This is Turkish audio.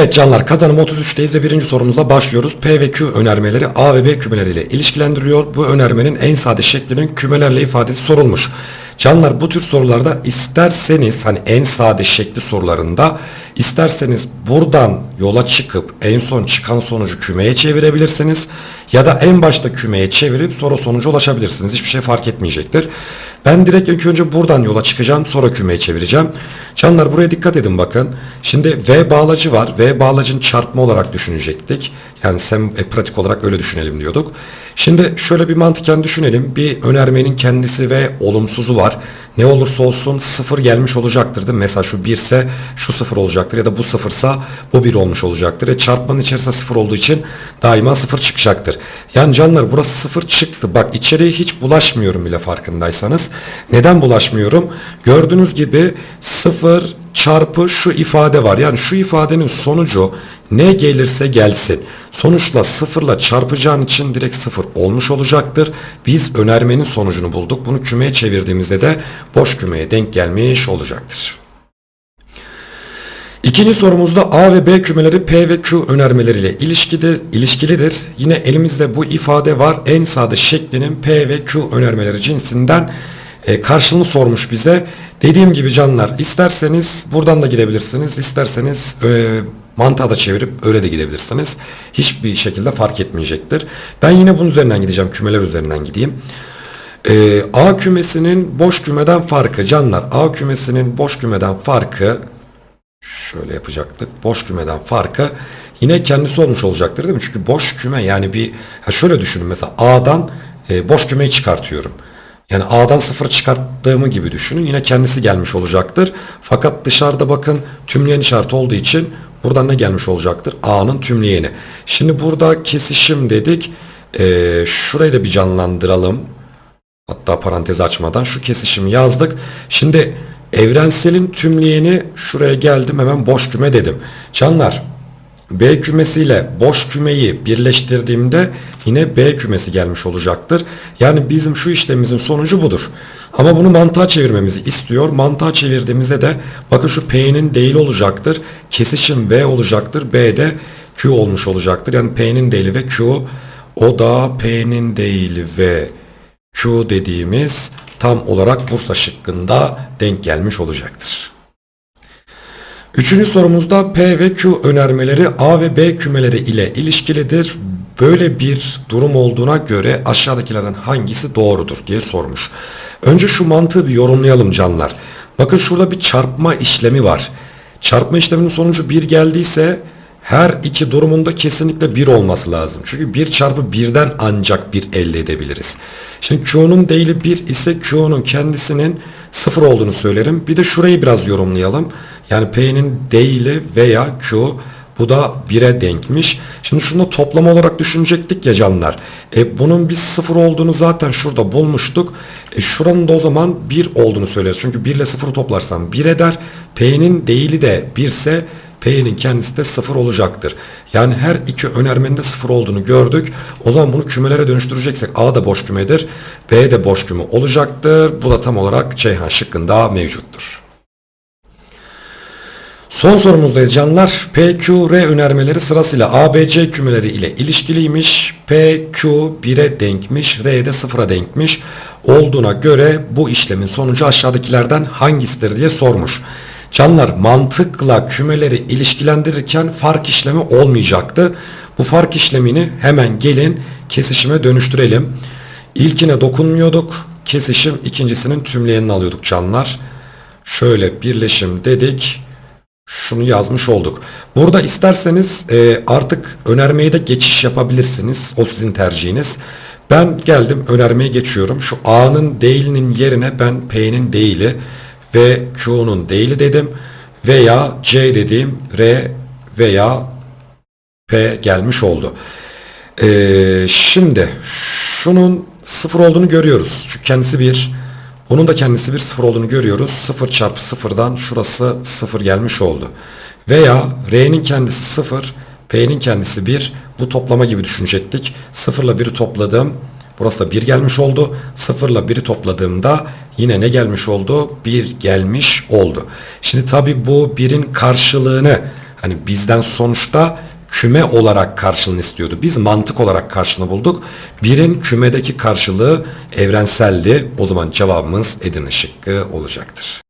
Evet canlar kazanım 33'teyiz ve birinci sorumuza başlıyoruz. P ve Q önermeleri A ve B kümeleriyle ilişkilendiriyor. Bu önermenin en sade şeklinin kümelerle ifadesi sorulmuş. Canlar bu tür sorularda isterseniz hani en sade şekli sorularında isterseniz buradan yola çıkıp en son çıkan sonucu kümeye çevirebilirsiniz. Ya da en başta kümeye çevirip sonra sonuca ulaşabilirsiniz. Hiçbir şey fark etmeyecektir. Ben direkt ilk önce buradan yola çıkacağım sonra kümeye çevireceğim. Canlar buraya dikkat edin bakın. Şimdi V bağlacı var. V bağlacın çarpma olarak düşünecektik. Yani sem e, pratik olarak öyle düşünelim diyorduk. Şimdi şöyle bir mantıken düşünelim. Bir önermenin kendisi ve olumsuzu var. Ne olursa olsun sıfır gelmiş olacaktır değil mi? Mesela şu 1 ise şu sıfır olacaktır ya da bu sıfırsa bu 1 olmuş olacaktır. E çarpmanın içerisinde sıfır olduğu için daima sıfır çıkacaktır. Yani canlar burası sıfır çıktı. Bak içeriye hiç bulaşmıyorum bile farkındaysanız. Neden bulaşmıyorum? Gördüğünüz gibi sıfır çarpı şu ifade var. Yani şu ifadenin sonucu ne gelirse gelsin. Sonuçla sıfırla çarpacağın için direkt sıfır olmuş olacaktır. Biz önermenin sonucunu bulduk. Bunu kümeye çevirdiğimizde de boş kümeye denk gelmiş olacaktır. İkinci sorumuzda A ve B kümeleri P ve Q önermeleriyle ilişkidir, ilişkilidir. Yine elimizde bu ifade var. En sade şeklinin P ve Q önermeleri cinsinden e, karşılığını sormuş bize. Dediğim gibi canlar isterseniz buradan da gidebilirsiniz. isterseniz e, mantığa da çevirip öyle de gidebilirsiniz. Hiçbir şekilde fark etmeyecektir. Ben yine bunun üzerinden gideceğim. Kümeler üzerinden gideyim. E, A kümesinin boş kümeden farkı canlar. A kümesinin boş kümeden farkı şöyle yapacaktık. Boş kümeden farkı yine kendisi olmuş olacaktır değil mi? Çünkü boş küme yani bir ha şöyle düşünün mesela A'dan e, boş kümeyi çıkartıyorum. Yani A'dan sıfır çıkarttığımı gibi düşünün. Yine kendisi gelmiş olacaktır. Fakat dışarıda bakın tümleyen işareti olduğu için buradan ne gelmiş olacaktır? A'nın tümleyeni. Şimdi burada kesişim dedik. E, şurayı da bir canlandıralım. Hatta parantez açmadan şu kesişimi yazdık. Şimdi evrenselin tümleyeni şuraya geldim hemen boş küme dedim. Canlar B kümesiyle boş kümeyi birleştirdiğimde yine B kümesi gelmiş olacaktır. Yani bizim şu işlemimizin sonucu budur. Ama bunu mantığa çevirmemizi istiyor. Mantığa çevirdiğimizde de bakın şu P'nin değil olacaktır. Kesişim B olacaktır. B de Q olmuş olacaktır. Yani P'nin değili ve Q o da P'nin değili ve Q dediğimiz tam olarak Bursa şıkkında denk gelmiş olacaktır. Üçüncü sorumuzda P ve Q önermeleri A ve B kümeleri ile ilişkilidir. Böyle bir durum olduğuna göre aşağıdakilerden hangisi doğrudur diye sormuş. Önce şu mantığı bir yorumlayalım canlar. Bakın şurada bir çarpma işlemi var. Çarpma işleminin sonucu 1 geldiyse her iki durumunda kesinlikle 1 olması lazım. Çünkü 1 çarpı 1'den ancak 1 elde edebiliriz. Şimdi Q'nun değili 1 ise Q'nun kendisinin 0 olduğunu söylerim. Bir de şurayı biraz yorumlayalım. Yani P'nin değili veya Q bu da 1'e denkmiş. Şimdi şunu toplama olarak düşünecektik ya canlar. E bunun biz 0 olduğunu zaten şurada bulmuştuk. E şuranın da o zaman 1 olduğunu söyleriz. Çünkü 1 ile 0'ı toplarsam 1 eder. P'nin değili de 1 ise P'nin kendisi de 0 olacaktır. Yani her iki önermenin de 0 olduğunu gördük. O zaman bunu kümelere dönüştüreceksek A da boş kümedir. B de boş küme olacaktır. Bu da tam olarak Ceyhan şıkkında mevcuttur. Son sorumuzdayız canlar. P, Q, R önermeleri sırasıyla A, B, C kümeleri ile ilişkiliymiş. P, Q 1'e denkmiş. R de 0'a denkmiş. Olduğuna göre bu işlemin sonucu aşağıdakilerden hangisidir diye sormuş. Canlar mantıkla kümeleri ilişkilendirirken fark işlemi olmayacaktı. Bu fark işlemini hemen gelin kesişime dönüştürelim. İlkine dokunmuyorduk. Kesişim ikincisinin tümleyenini alıyorduk canlar. Şöyle birleşim dedik. Şunu yazmış olduk. Burada isterseniz e, artık önermeye de geçiş yapabilirsiniz. O sizin tercihiniz. Ben geldim önermeye geçiyorum. Şu A'nın değilinin yerine ben P'nin değili ve Q'nun değili dedim. Veya C dediğim R veya P gelmiş oldu. Ee, şimdi şunun sıfır olduğunu görüyoruz. Çünkü kendisi bir. Bunun da kendisi bir sıfır olduğunu görüyoruz. Sıfır çarpı sıfırdan şurası sıfır gelmiş oldu. Veya R'nin kendisi sıfır, P'nin kendisi bir. Bu toplama gibi düşünecektik. Sıfırla biri topladım. Burası da 1 gelmiş oldu. 0 ile 1'i topladığımda yine ne gelmiş oldu? 1 gelmiş oldu. Şimdi tabi bu 1'in karşılığını Hani bizden sonuçta küme olarak karşılığını istiyordu. Biz mantık olarak karşılığını bulduk. Birin kümedeki karşılığı evrenseldi. O zaman cevabımız Edirne şıkkı olacaktır.